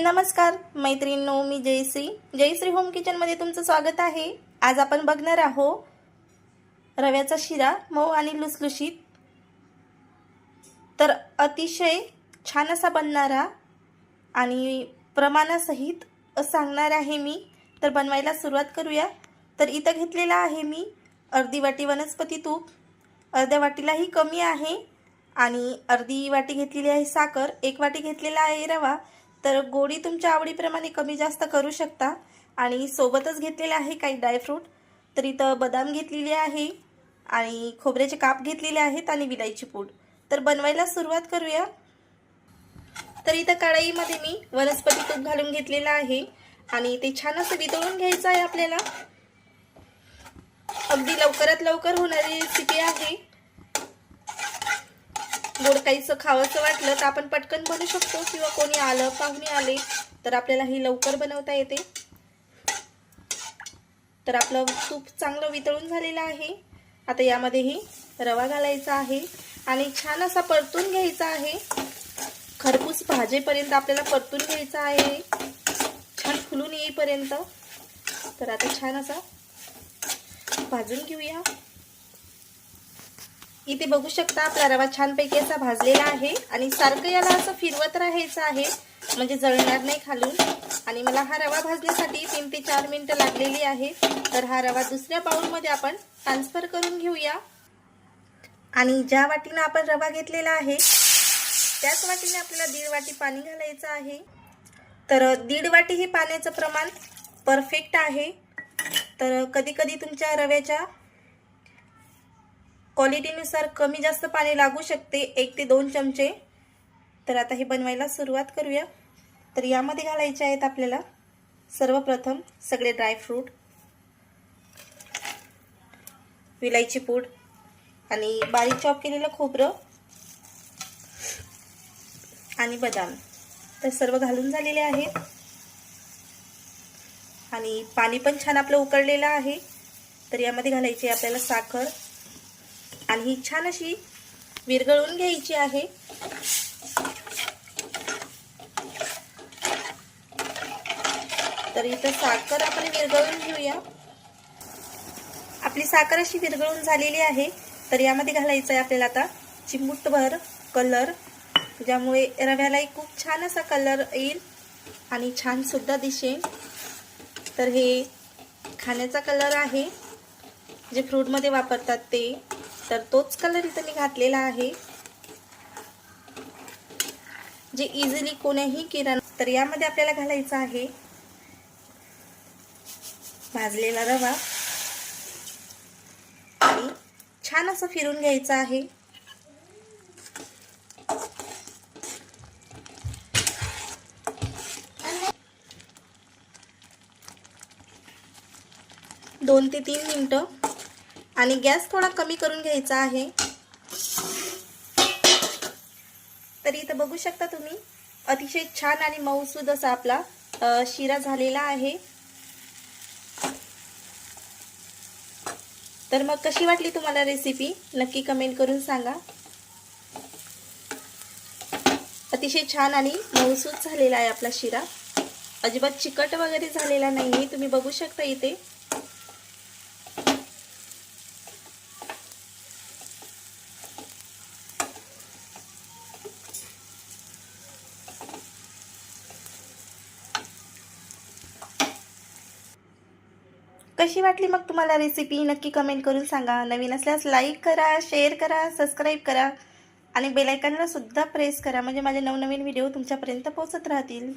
नमस्कार मैत्रिणींनो मी जयश्री. जयश्री होम किचनमध्ये तुमचं स्वागत आहे. आज आपण बघणार आहो रव्याचा शिरा मऊ आणि लुसलुशीत. तर अतिशय छान असा बनणारा आणि प्रमाणासहित सांगणार आहे मी. तर बनवायला सुरुवात करूया. तर इथं घेतलेला आहे मी अर्धी वाटी वनस्पती तूप. अर्ध्या वाटीलाही कमी आहे आणि अर्धी वाटी घेतलेली आहे साखर. एक वाटी घेतलेला आहे रवा. तर गोडी तुमच्या आवडीप्रमाणे कमी जास्त करू शकता. आणि सोबतच घेतलेले आहे काही ड्रायफ्रूट तर इथं बदाम घेतलेली आहे आणि खोबऱ्याचे काप घेतलेले आहेत आणि विलायची पूड. तर बनवायला सुरुवात करूया. तर इथं कढईमध्ये मी वनस्पती तूप घालून घेतलेलं आहे. आणि ते छान असं वितळून घ्यायचं आहे आपल्याला. अगदी लवकरात लवकर होणारी रेसिपी आहे. गोड काहीच खावंसं वाटलं तर आपण पटकन बनवू शकतो. किंवा कोणी आलं पाहुणे आले तर आपल्याला ही लवकर बनवता येते. तर आपलं तूप चांगलं वितळून झालेलं आहे. आता यामध्येही रवा घालायचा आहे. आणि छान असा परतून घ्यायचा आहे. खरपूस भाजेपर्यंत आपल्याला परतून घ्यायचा आहे. छान फुलून येईपर्यंत. तर आता छान असा भाजून घेऊया. इथे बघू शकता आपला रवा छानपैकी असा भाजलेला आहे. आणि सारखं याला असं फिरवत राहायचं आहे. म्हणजे जळणार नाही खालून. आणि मला हा रवा भाजण्यासाठी तीन ते चार मिनटं लागलेली आहे. तर हा रवा दुसऱ्या बाउलमध्ये आपण ट्रान्सफर करून घेऊया. आणि ज्या वाटीनं आपण रवा घेतलेला आहे त्याच वाटीने आपल्याला दीड वाटी पाणी घालायचं आहे. तर दीड वाटी हे पाण्याचं प्रमाण परफेक्ट आहे. तर कधी कधी तुमच्या रव्याच्या क्वालिटीनुसार कमी जास्त पाणी लागू शकते एक ते दोन चमचे. तर आता हे बनवायला सुरुवात करूया. तर यामध्ये घालायचे आहेत आपल्याला सर्वप्रथम सगळे ड्रायफ्रूट विलायची पूड आणि बारीक चॉप केलेलं खोबरं आणि बदाम. तर सर्व घालून झालेले आहेत. आणि पाणी पण छान आपलं उकळलेलं आहे. तर यामध्ये घालायची आपल्याला साखर आणि ही छान अशी विरघळून घ्यायची आहे. तर इथं साखर आपण विरघळून घेऊया. आपली साखर अशी विरघळून झालेली आहे. तर यामध्ये घालायचं आहे आपल्याला आता चिमुटभर कलर. ज्यामुळे रव्यालाही खूप छान असा कलर येईल आणि छान सुद्धा दिसेल. तर हे खाण्याचा कलर आहे. जे फ्रूटमध्ये वापरतात ते. तर तोच कलर इथं मी घातलेला आहे. जे इझिली कोणीही किराणा तर यामध्ये आपल्याला घालायचं आहे. भाजलेला रवा. आणि छान असं फिरून घ्यायचं आहे. दोन ते तीन मिनटं. आणि गॅस थोडा कमी करून घ्यायचा आहे. तर इथं बघू शकता तुम्ही अतिशय छान आणि मऊसूद असा आपला शिरा झालेला आहे. तर मग कशी वाटली तुम्हाला रेसिपी नक्की कमेंट करून सांगा. अतिशय छान आणि मऊसूद झालेला आहे आपला शिरा. अजिबात चिकट वगैरे झालेला नाही तुम्ही बघू शकता इथे. कशी वाटली मग तुम्हाला रेसिपी नक्की कमेंट करून सांगा. नवीन असल्यास लाईक करा शेअर करा सबस्क्राईब करा आणि बेलायकनला सुद्धा प्रेस करा. म्हणजे माझे नवनवीन व्हिडिओ तुमच्यापर्यंत पोहोचत राहतील.